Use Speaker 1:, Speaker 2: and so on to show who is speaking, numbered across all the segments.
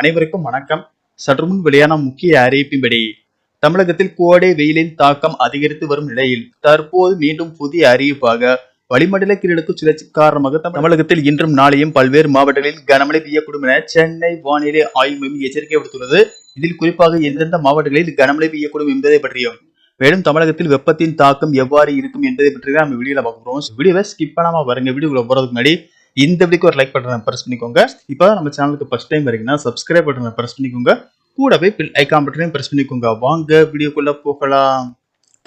Speaker 1: அனைவருக்கும் வணக்கம் சற்று முன் வெளியான முக்கிய அறிவிப்பின்படி தமிழகத்தில் கோடை வெயிலின் தாக்கம் அதிகரித்து வரும் நிலையில் தற்போது மீண்டும் புதிய அறிவிப்பாக வளிமண்டல கிரடுக்கு சுழற்சி காரணமாக தமிழகத்தில் இன்றும் நாளையும் பல்வேறு மாவட்டங்களில் கனமழை பெய்யக்கூடும் என சென்னை வானிலை ஆய்வு மையம் எச்சரிக்கை விடுத்துள்ளது இதில் குறிப்பாக எந்தெந்த மாவட்டங்களில் கனமழை பெய்யக்கூடும் என்பதை பற்றியும் மேலும் தமிழகத்தில் வெப்பத்தின் தாக்கம் எவ்வாறு இருக்கும் என்பதை பற்றி நம்ம வீடியோல பார்க்க வீடியோவை ஸ்கிப் பண்ணாம வரங்க வீடியோ போறதுக்கு முன்னாடி இந்த வீடியோக்கு ஒரு லைக் பட்டனை ப்ரெஸ் பண்ணிக்கோங்க இப்போ நம்ம சேனலுக்கு ஃபர்ஸ்ட் டைம் வரீங்கன்னா சப்ஸ்கிரைப் பட்டனை ப்ரெஸ் பண்ணிக்கோங்க கூடவே பில் ஐக்கான் பட்டனையும் ப்ரெஸ் பண்ணிக்கோங்க வாங்க வீடியோக்குள்ளே போகலாம்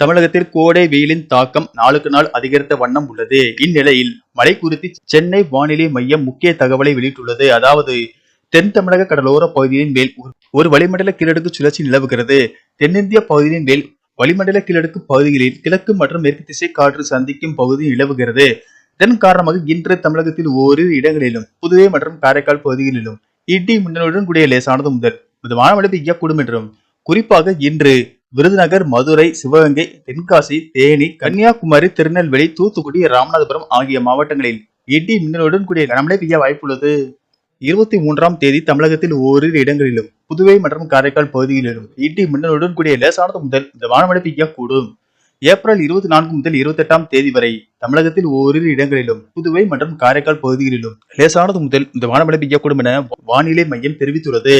Speaker 1: தமிழகத்தில் கோடை வெயிலின் தாக்கம் நாளுக்கு நாள் அதிகரித்த வண்ணம் உள்ளது இந்நிலையில் மழை குறித்து சென்னை வானிலை மையம் முக்கிய தகவலை வெளியிட்டுள்ளது அதாவது தென் தமிழக கடலோர பகுதியின் மேல் ஒரு வளிமண்டல கீழடுக்கு சுழற்சி நிலவுகிறது தென்னிந்திய பகுதியின் மேல் வளிமண்டல கீழடுக்கு பகுதிகளில் கிழக்கு மற்றும் மேற்கு திசை காற்று சந்திக்கும் பகுதி நிலவுகிறது இதன் காரணமாக இன்று தமிழகத்தில் ஓரிரு இடங்களிலும் புதுவை மற்றும் காரைக்கால் பகுதிகளிலும் இடி மின்னலுடன் கூடிய லேசானது முதல் மிதமான மழை பெய்யக்கூடும் என்றும் குறிப்பாக இன்று விருதுநகர் மதுரை சிவகங்கை தென்காசி தேனி கன்னியாகுமரி திருநெல்வேலி தூத்துக்குடி ராமநாதபுரம் ஆகிய மாவட்டங்களில் இடி மின்னலுடன் கூடிய கனமழை பெய்ய வாய்ப்புள்ளது இருபத்தி மூன்றாம் தேதி தமிழகத்தில் ஓரிரு இடங்களிலும் புதுவை மற்றும் காரைக்கால் பகுதிகளிலும் இடி மின்னலுடன் கூடிய லேசானது முதல் இந்த வானமழை பெய்யக்கூடும் ஏப்ரல் இருபத்தி நான்கு முதல் இருபத்தி எட்டாம் தேதி வரை தமிழகத்தில் ஓரிரு இடங்களிலும் புதுவை மற்றும் காரைக்கால் பகுதிகளிலும் லேசானது முதல் இந்த வானமழை பெய்யக்கூடும் என வானிலை மையம் தெரிவித்துள்ளது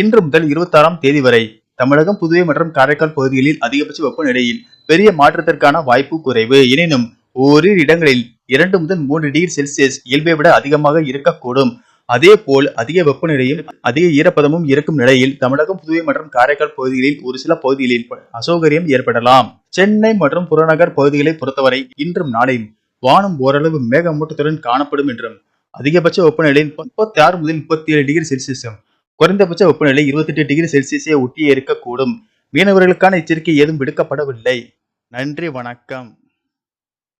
Speaker 1: இன்று முதல் இருபத்தாறாம் தேதி வரை தமிழகம் புதுவை மற்றும் காரைக்கால் பகுதிகளில் அதிகபட்ச வெப்பநிலையில் பெரிய மாற்றத்திற்கான வாய்ப்பு குறைவு எனினும் ஓரிரு இடங்களில் இரண்டு முதல் மூன்று டிகிரி செல்சியஸ் இயல்பை விட அதிகமாக இருக்கக்கூடும் அதே போல் அதிக வெப்பநிலையும் அதிக ஈரப்பதமும் இருக்கும் நிலையில் தமிழகம் புதுவை மற்றும் காரைக்கால் பகுதிகளில் ஒரு சில பகுதிகளில் அசௌகரியம் ஏற்படலாம் சென்னை மற்றும் புறநகர் பகுதிகளை பொறுத்தவரை இன்றும் நாளையும் வானம் ஓரளவு மேகமூட்டத்துடன் காணப்படும் என்றும் அதிகபட்ச வெப்பநிலை முப்பத்தி ஆறு முதல் முப்பத்தி ஏழு டிகிரி செல்சியஸும் குறைந்தபட்ச வெப்பநிலை இருபத்தி எட்டு டிகிரி செல்சியஸை ஒட்டியே இருக்கக்கூடும் மீனவர்களுக்கான எச்சரிக்கை ஏதும் விடுக்கப்படவில்லை நன்றி வணக்கம்